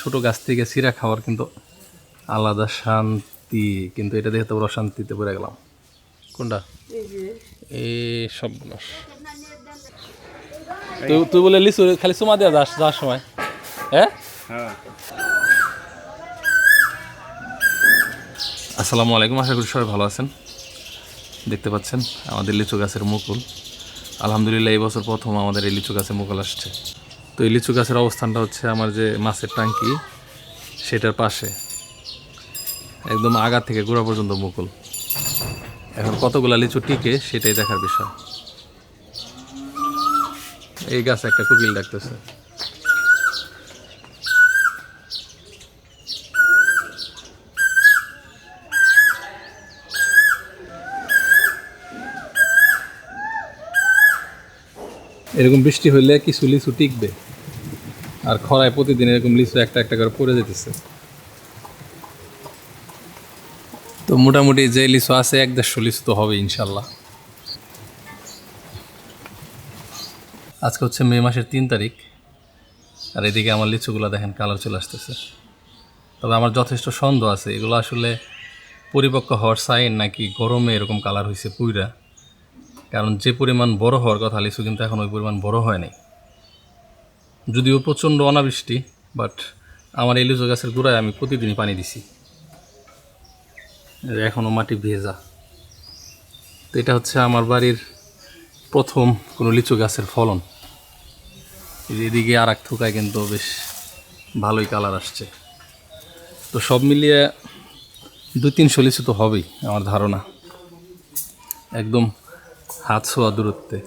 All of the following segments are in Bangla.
ছোট গাছ থেকে সিরা খাওয়ার কিন্তু আলাদা শান্তি, কিন্তু এটা দেখে তো বড় শান্তিতে পড়ে গেলাম। কোনটা? এই সব তুই তুই বলে লিচু, খালি সুমা দেওয়া যাস, যাওয়ার সময়। হ্যাঁ? আসসালামু আলাইকুম, আশা করি সবাই ভালো আছেন। দেখতে পাচ্ছেন, আমাদের লিচু গাছের মুকুল। আলহামদুলিল্লাহ, এই বছর প্রথম আমাদের এই লিচু গাছে মুকুল আসছে। তো এই লিচু গাছের অবস্থানটা হচ্ছে আমার যে মাছের ট্যাঙ্কি সেটার পাশে। একদম আগা থেকে গোড়া পর্যন্ত মুকুল। এখন কতগুলো লিচু টিকে সেটাই দেখার বিষয়। এই গাছ একটা কুকিল ডাকতেছে। এরকম বৃষ্টি হইলে কিছু লিচু টিকবে। আর খরায় প্রতিদিন এরকম লিচু একটা একটা করে পড়ে যেতেছে। তো মোটামুটি যে লিচু আছে এক দেড়শো লিচু তো হবে ইনশাল্লাহ। আজকে হচ্ছে মে মাসের তিন তারিখ। আর এদিকে আমার লিচুগুলো দেখেন কালার চলে আসতেছে। তবে আমার যথেষ্ট সন্দেহ আছে। এগুলো আসলে পরিপক্ক হওয়ার সাইন নাকি গরমে এরকম কালার হয়েছে পুইরা। কারণ যে পরিমাণ বড় হওয়ার কথা লিচু কিন্তু এখন ওই পরিমাণ বড় হয় নাই। যদিও প্রচণ্ড অনাবৃষ্টি বাট আমার এই লিচু গাছের গোড়ায় আমি প্রতিদিনই পানি দিছি। এখনও মাটি ভেজা। তো এটা হচ্ছে আমার বাড়ির প্রথম কোনো লিচু গাছের ফলন। এদিকে আর এক থুকায় কিন্তু বেশ ভালোই কালার আসছে। তো সব মিলিয়ে দুই তিনশো লিচু তো হবেই, আমার ধারণা। একদম হাত ছোঁয়া দূরত্বে।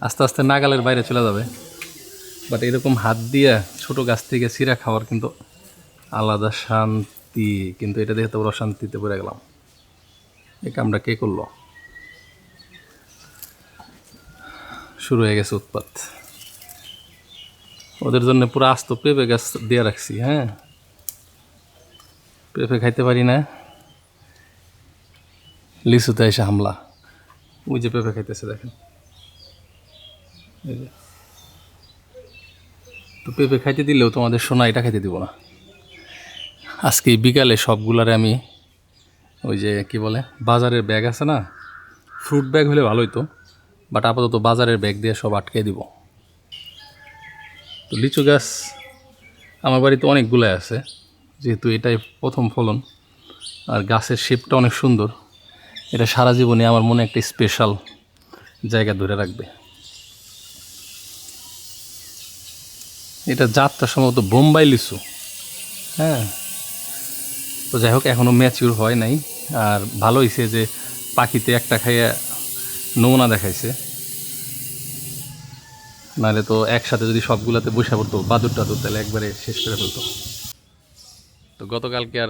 আস্তে আস্তে নাগালের বাইরে চলে যাবে। বাট এরকম হাত দিয়ে ছোট গাছ থেকে সিরা খাওয়ার কিন্তু আলাদা শান্তি। কিন্তু এটা দেখে তো বড় শান্তিতে পড়ে গেলাম। এই কামটা কে করল? শুরু হয়ে গেছে উৎপাত। ওদের জন্য পুরো আস্ত পেঁপে গাছ দিয়ে রাখছি হ্যাঁ? পেঁপে খাইতে পারি না। লিচুতে এসে হামলা। ওই যে পেঁপে খাইতেছে, দেখেন। তো পেঁপে খাইতে দিলেও তোমাদের সোনা এটা খাইতে দিব না। আজকে বিকালে সবগুলারে আমি ওই যে কি বলে, বাজারের ব্যাগ আছে না ফ্রুট ব্যাগ হলে ভালোই তো বাট আপাতত বাজারের ব্যাগ দিয়ে সব আটকে দিব। তো লিচু গাছ আমার বাড়িতে অনেকগুলাই আছে, যেহেতু এটাই প্রথম ফলন, আর গাছের শেপটা অনেক সুন্দর। এটা সারা জীবনে আমার মনে একটা স্পেশাল জায়গা ধরে রাখবে। এটা জাতটা সম্ভবত বোম্বাই লিচু। হ্যাঁ। তো যাই হোক এখনও ম্যাচিউর হয় নাই। আর ভালো হয়েছে যে পাখিতে একটা খাইয়া নমুনা দেখাইছে। নাহলে তো একসাথে যদি সবগুলাতে বসে পড়তো বাদুর টাদুর তাহলে একবারে শেষ করে ফেলতো। তো গতকালকে আর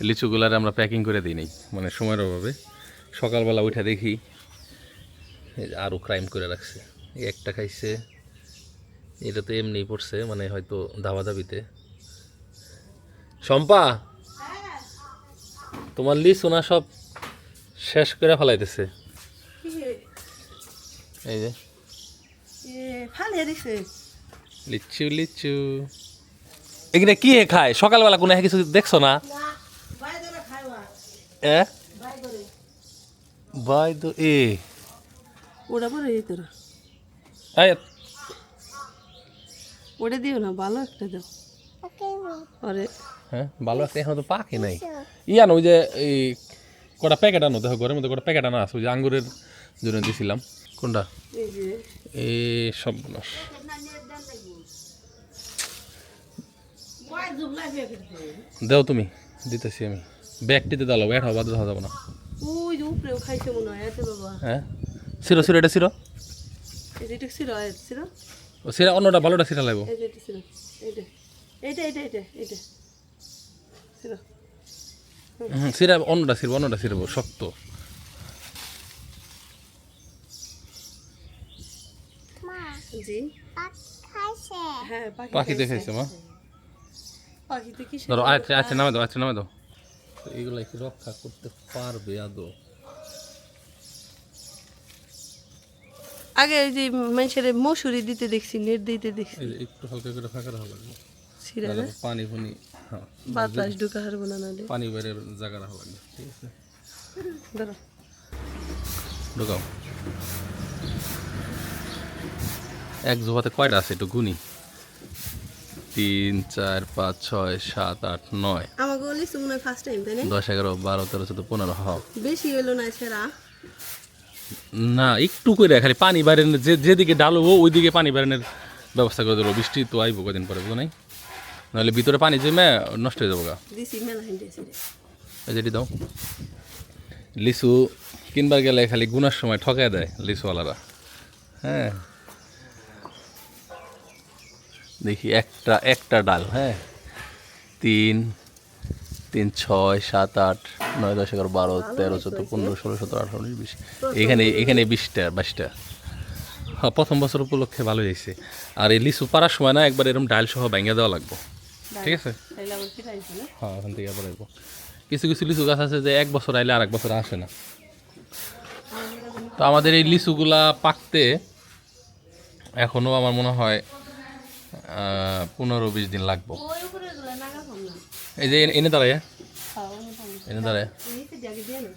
লিচুগুলার আমরা প্যাকিং করে দিই নাই মানে সময়ের অভাবে। সকালবেলা উঠে দেখি আরও ক্রাইম করে রাখছে। এই একটা খাইছে এটা তো এমনি পড়ছে মানে হয়তো দাবা দাবিতে শম্পা তোমার লিচু না সব শেষ করে ফেলাইতেছে? এই যে। লিচু লিচু। এখানে কি হে খায়? সকালবেলা কোনো কিছু দেখছ না? বাইরে বাই দো এ। ওটা পরে এই তোরা এই, ওটা দিও না ভালো একটা দাও। আরে। হ্যাঁ ভালো আছে এখন তো পাকে নাই। ইয়ান ওই যে এই কটা প্যাকেট আনো দেখো ঘরের মধ্যে কটা প্যাকেট আনা আছে ওই যে আঙ্গুরের জন্য দিছিলাম। কোনটা? এই সব দাও তুমি দিতেছি আমি। ব্যাগটিতে দাও ব্যাট হওয়া বাদ দেওয়া না। ওই যে উপরেও খাইছে মনে হয় এত বাবা। হ্যাঁ? সিরো সিরো এটা সিরো? এই যে এটা ছিল এই ও সিরা অন্যটা ভালোটা সিরা লাগবো। এই যে এটা ছিল এইটা এইটা এইটা এইটা এইটা হুম, সিরা অন্যটা সিরবো অন্যটা সিরবো শক্ত। জি। হ্যাঁ পাখি পাখি দেখাইছে মা। পাখিতে কি ধরো আচ্ছা আচ্ছা নামে দাও আচ্ছা নামে দাও। তো এইগুলা কি রক্ষা করতে পারবে আদৌ? আগে ওই যে মানুষের মসুরি দিতে দেখছি নেট দিতে দেখছি। একটু হালকা করে ফাঁকা রাখা লাগবে। পানি ফুনি হ্যাঁ। বাতাস ঢুকা হারবো না নাহলে। পানি বাইরের জায়গা রাখা লাগবে ঠিক আছে? ধরো। ঢুকাও। এক জোয়াতে কয়টা আছে একটু গুনি? তিন চার পাঁচ ছয় সাত আট নয়। আমাকে বলি মনে ফার্স্ট টাইম তাই না? দশ এগারো বারো তেরো চোদ্দ পনেরো হ। বেশি হলো না সেরা। না একটু করে খালি পানি বাইরের যে যেদিকে ডালবো ওইদিকে পানি বাইরের ব্যবস্থা করে দেবো বৃষ্টি তো আইবো কদিন পরে বুঝো নাই? নাহলে ভিতরে পানি জমে নষ্ট হয়ে যাব গা। যেটি দাও। লিচু কিনবার গেলে খালি গুনার সময় ঠকায় দেয় লিচুওয়ালারা। হ্যাঁ। দেখি একটা একটা ডাল হ্যাঁ? তিন তিন ছয় সাত আট নয় দশ এগারো বারো তেরো চোদ্দ পনেরো ষোলো সতেরো আঠারো উনিশ বিশ। এখানে এখানে বিশটা বাইশটা। হ্যাঁ প্রথম বছর উপলক্ষে ভালো হয়েছে। আর এই লিচু পাড়ার সময় না একবার এরকম ডাল সহ ভেঙে দেওয়া লাগবে। ঠিক আছে? হ্যাঁ ওখান থেকে আবার আসব কিছু কিছু লিচু গাছ আছে যে এক বছর আইলে আর এক বছর আসে না। তো আমাদের এই লিচুগুলা পাকতে এখনও আমার মনে হয় পনেরো বিশ দিন লাগবো। এই যে এনে- দাঁড়ায় এনে দাঁড়ায়। নিচে জাগে দিয়ে না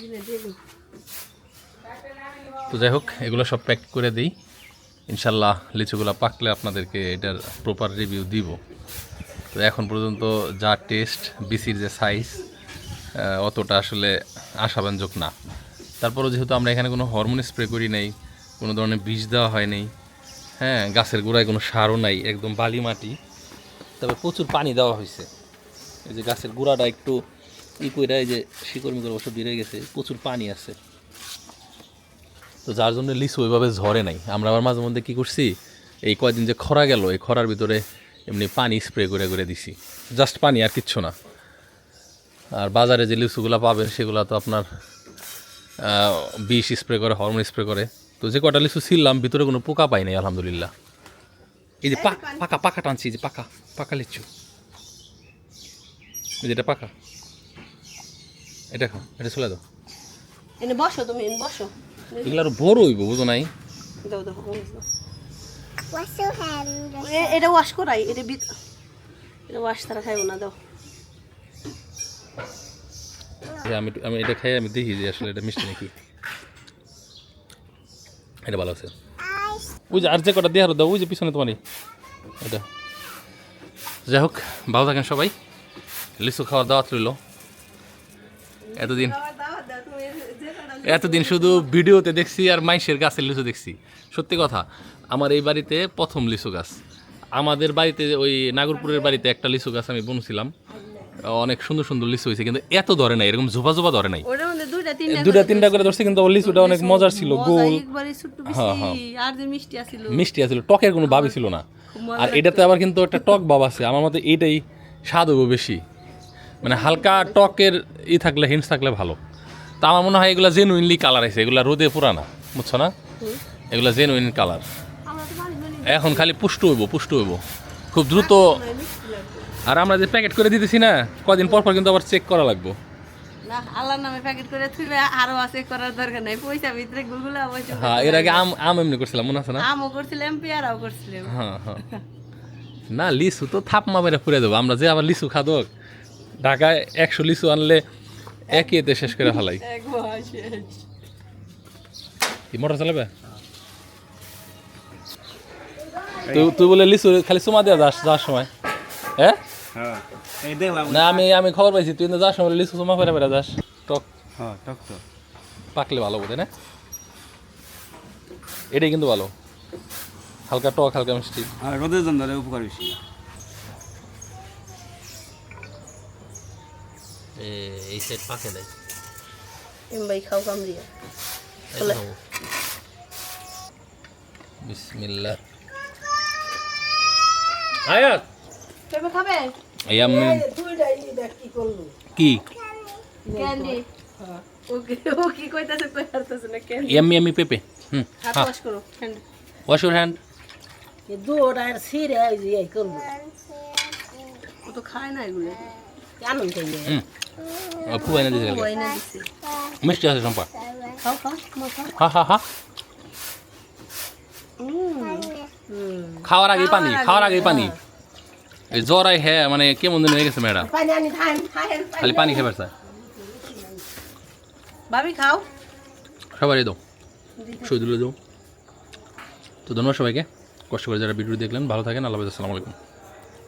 এই যে দিয়ে দিন। তো যাই হোক এগুলো সব প্যাক করে দিই। ইনশাল্লাহ লিচুগুলো পাকলে আপনাদেরকে এটার প্রপার রিভিউ দিব। তো এখন পর্যন্ত যা টেস্ট বিসির যে সাইজ অতটা আসলে আশাব্যঞ্জক না। তারপরও যেহেতু আমরা এখানে কোনো হরমোন স্প্রে করি নাই কোনো ধরনের বীজ দেওয়া হয় নাই হ্যাঁ গাছের গোড়ায় কোনো সারও নাই, একদম বালি মাটি। তবে প্রচুর পানি দেওয়া হয়েছে। এই যে গাছের গোড়াটা একটু ই করে যে শিকড় মিকড় ওসব বেড়ে গেছে, প্রচুর পানি আছে। তো যার জন্য লিচু ওইভাবে ঝরে নাই। আমরা আবার মাঝে মধ্যে কী করছি, এই কয়দিন যে খরা গেল, এই খরার ভিতরে এমনি পানি স্প্রে করে করে দিছি। জাস্ট পানি আর কিচ্ছু না। আর বাজারে যে লিচুগুলো পাবেন, সেগুলো তো আপনার বিষ স্প্রে করে, হরমোন স্প্রে করে। তো যে কটা লিচু ছিললাম ভিতরে কোনো পোকা পাই নাই আলহামদুলিল্লাহ। এই যে পাকা পাকা টানছি এই যে পাকা পাকা লিচু। এই যে এটা পাকা। এটা খাও এটা চলে দাও এনে বসো তুমি এনে বসো। এগুলো আরও বড় হইব বুঝো নাই? দাও দাও এটা ওয়াশ করাই এটা বিত এটা ওয়াশ তারা খাইবো না দাও। আমি আমি এটা খাই আমি দেখি যে আসলে এটা মিষ্টি নাকি। এটা ভালো আছে। ওই যে আর যে কটা দেওয়ার দাও, ওই যে পিছনে তোমারই। এটা। যাই হোক, ভালো থাকেন সবাই। লিচু খাওয়ার দাওয়াত রইল। এতদিন এতদিন শুধু ভিডিওতে দেখছি আর মাইশের গাছের লিচু দেখছি। সত্যি কথা, আমার এই বাড়িতে প্রথম লিচু গাছ। আমাদের বাড়িতে ওই নাগরপুরের বাড়িতে একটা লিচু গাছ আমি বুনছিলাম। অনেক সুন্দর সুন্দর লিচু হয়েছে কিন্তু এত ধরে নাই এরকম ঝোপা ঝোপা ধরে নাই। ওটার মধ্যে দুইটা তিনটা দুটা তিনটা করে ধরছে কিন্তু ওর লিচুটা অনেক মজার ছিল গোল। হ্যাঁ, হ্যাঁ। বেশি আর যে মিষ্টি আছিল। টকের কোনো ভাবই ছিল না। আর এটাতে আবার কিন্তু একটা টক ভাব আছে আমার মতে এইটাই স্বাদ হব বেশি। মানে হালকা টকের ই থাকলে হিন্স থাকলে ভালো। তা আমার মনে হয় এগুলা জেনুইনলি কালার আছে এগুলা রোদে পুরানা বুঝছ না? এগুলা জেনুইন কালার এখন খালি পুষ্ট হইব পুষ্ট হইব। খুব দ্রুত আর আমরা যে প্যাকেট করে দিতেছি না কদিন পর পর কিন্তু আবার চেক করা লাগবো। না আল্লাহর নামে প্যাকেট করে থুইবে আরও আছে করার দরকার নাই। পয়সা ভিতরে গুলগুলা পয়সা হ্যাঁ এর আগে আম আম এমনি করছিলাম মনে আছে না? আমও করছিলাম পেয়ারাও করছিলাম। হ্যাঁ হ্যাঁ। না লিচু তো থাপ মামেরা দেবো। আমরা যে আবার লিচু খাদক ঢাকায় একশো লিচু আনলে একই এতে শেষ করে ফেলাই। কি মোটর চালাবে? তুই তুই বলে লিচু খালি চুমা দেওয়া যাস যাওয়ার সময়। না আমি আমি খবর পাইছি তুই সময় লিচু চুমা ফেরা ফেরা যাস। টক। হ্যাঁ টক তো। পাকলে ভালো বোধ না? এটাই কিন্তু ভালো। হালকা টক হালকা মিষ্টি। আর রোদের জন্য উপকার বেশি। এই সাইড পাকে দেয় এম ভাই খাও কামড়িয়া বিসমিল্লাহ। আয়াত! কেবে খাবে? এই আমি কি করল। কি? ক্যান্ডি। ওকে ও কি কইতাছে কই হারতাছে না ক্যান্ডি? ইয়াম্মি ইয়াম্মি পেপে। হুম হ্যাঁ ওয়াশ করো ওয়াশ ইউর হ্যান্ড সিরে এই করব ও তো খায় না এগুলো। কেন হুম। আপু এনে দিতে গেলে ওই না দিছে। মিষ্টি আছে সম্পা খাও খাও খাও। হা হা হা। খাওয়ার আগে পানি খাওয়ার আগে পানি। এই জ্বর আই হ্যাঁ মানে কেমন দিন হয়ে গেছে ম্যাডাম? খালি পানি খাবার স্যার ভাবি খাও। সবারই দাও। শহীদুল্লাহ দাও। তো ধন্যবাদ সবাইকে। কষ্ট করে যারা ভিডিও দেখলেন ভালো থাকেন আল্লাহ হাফেজ, আসসালামু আলাইকুম।